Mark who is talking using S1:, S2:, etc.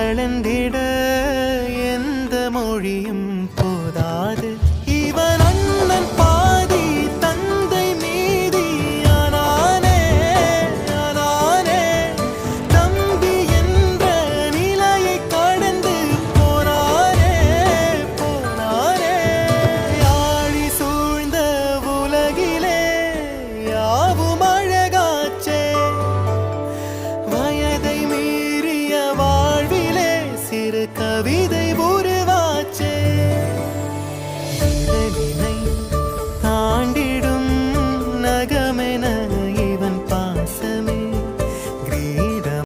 S1: அளந்திட எந்த மொழியும் போதாது. கவிதை மீறிய